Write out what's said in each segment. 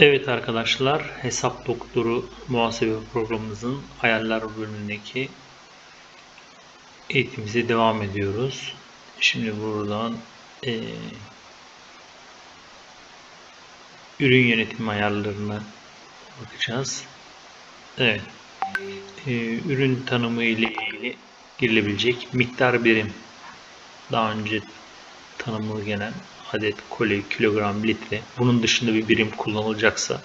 Evet arkadaşlar, Hesap Doktoru muhasebe programımızın ayarlar bölümündeki eğitimimize devam ediyoruz. Şimdi buradan eee, ürün yönetimi ayarlarına bakacağız. Evet, eee, ürün tanımı ile ilgili girilebilecek miktar birim. Daha önce tanımlı gelen adet, koli, kilogram, litre. Bunun dışında bir birim kullanılacaksa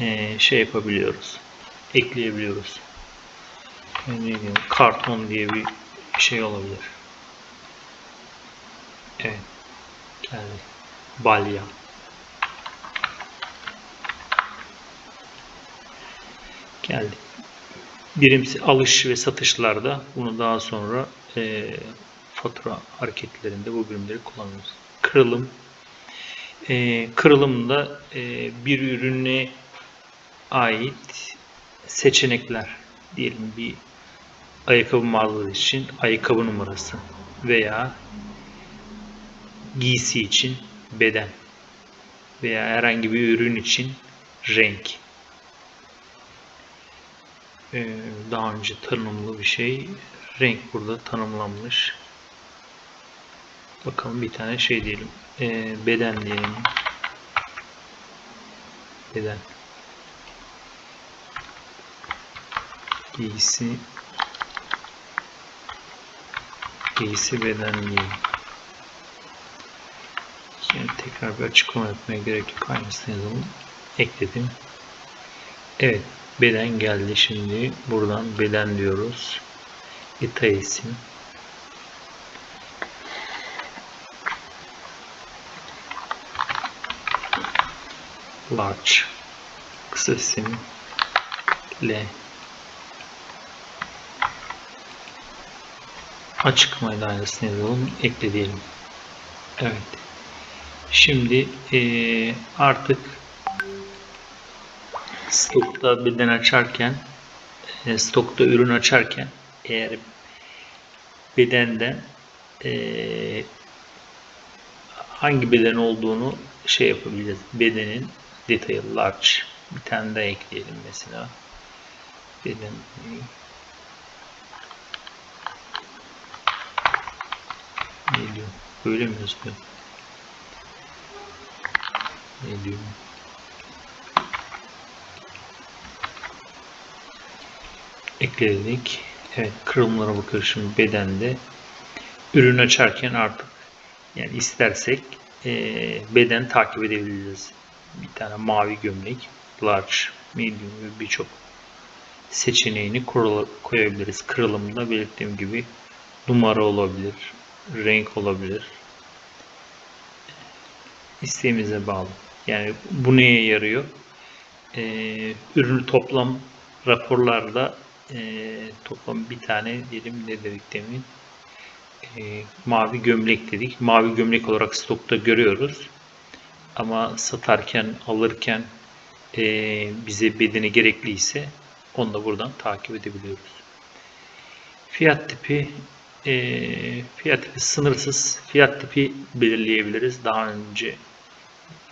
eee, şey yapabiliyoruz. Ekleyebiliyoruz. Yani ne diyeyim, karton diye bir şey olabilir. Evet. Geldi. Balya. Geldi. Birimsi alış ve satışlarda bunu daha sonra eee fatura hareketlerinde bu birimleri kullanıyoruz. Kırılım. Eee kırılımda eee, bir ürüne ait seçenekler diyelim bir ayakkabı mağazası için ayakkabı numarası veya giysi için beden veya herhangi bir ürün için renk. Ee, daha önce tanımlı bir şey. Renk burada tanımlanmış. Bakalım bir tane şey diyelim. Ee, beden diyelim. Beden. Giysi. Giysi beden diyelim. Şimdi tekrar bir açıklama yapmaya gerek yok. Aynısını yazalım. Ekledim. Evet. Beden geldi şimdi. Buradan beden diyoruz. Detay isim. Large. Kısa isim. L. Açıklamayla aynısını yazalım. Ekle diyelim. Evet. Şimdi eee, artık stokta beden açarken e, stokta ürün açarken eğer bedenden e, hangi beden olduğunu şey yapabiliriz. Bedenin detayı large bir tane daha ekleyelim mesela. Beden ne diyor? Böyle mi yazıyor? Ne diyor? ekledik. Evet kırılımlara bakıyoruz şimdi bedende. Ürün açarken artık yani istersek eee, beden takip edebiliriz. Bir tane mavi gömlek, large, medium gibi birçok seçeneğini koyabiliriz. Kırılımda belirttiğim gibi numara olabilir, renk olabilir. İsteğimize bağlı. Yani bu neye yarıyor? Ee, ürünü toplam raporlarda ee, toplam bir tane diyelim ne dedik demin Ee, mavi gömlek dedik. Mavi gömlek olarak stokta görüyoruz. Ama satarken, alırken ee, bize bedeni gerekliyse onu da buradan takip edebiliyoruz. Fiyat tipi ee, fiyat tipi sınırsız fiyat tipi belirleyebiliriz. Daha önce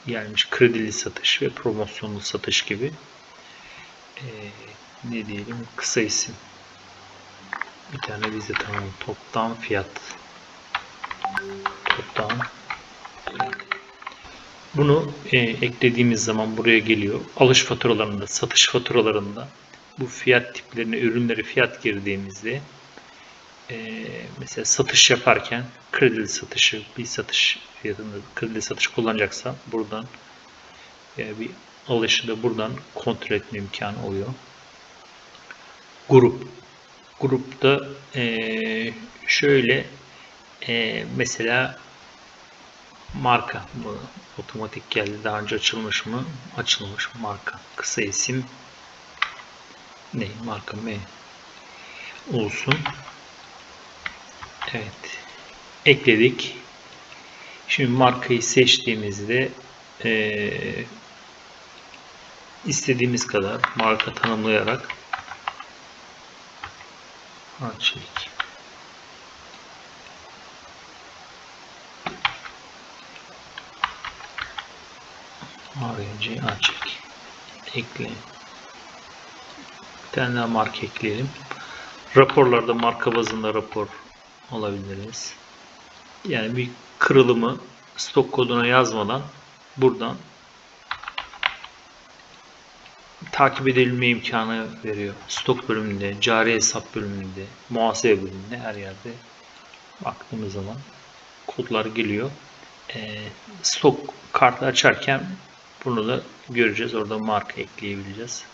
gelmiş kredili satış ve promosyonlu satış gibi. Ee, ne diyelim kısa isim. Bir tane vize tamam. Toptan fiyat. Toptan bunu e, eklediğimiz zaman buraya geliyor. Alış faturalarında, satış faturalarında bu fiyat tiplerine, ürünleri fiyat girdiğimizde e, mesela satış yaparken kredili satışı, bir satış fiyatında kredili satış kullanacaksa buradan e, bir alışı da buradan kontrol etme imkanı oluyor. Grup. Grupta e, şöyle e, mesela marka bu otomatik geldi. Daha önce açılmış mı? Açılmış marka. Kısa isim ne? Marka M olsun. Evet. Ekledik. Şimdi markayı seçtiğimizde eee istediğimiz kadar marka tanımlayarak Arçelik. Arayıcı açık. Ekle. Bir tane daha marka ekleyelim. Raporlarda marka bazında rapor alabiliriz. Yani bir kırılımı stok koduna yazmadan buradan takip edilme imkanı veriyor. Stok bölümünde, cari hesap bölümünde, muhasebe bölümünde her yerde baktığımız zaman kodlar geliyor. Ee, stok kartı açarken bunu da göreceğiz. Orada marka ekleyebileceğiz.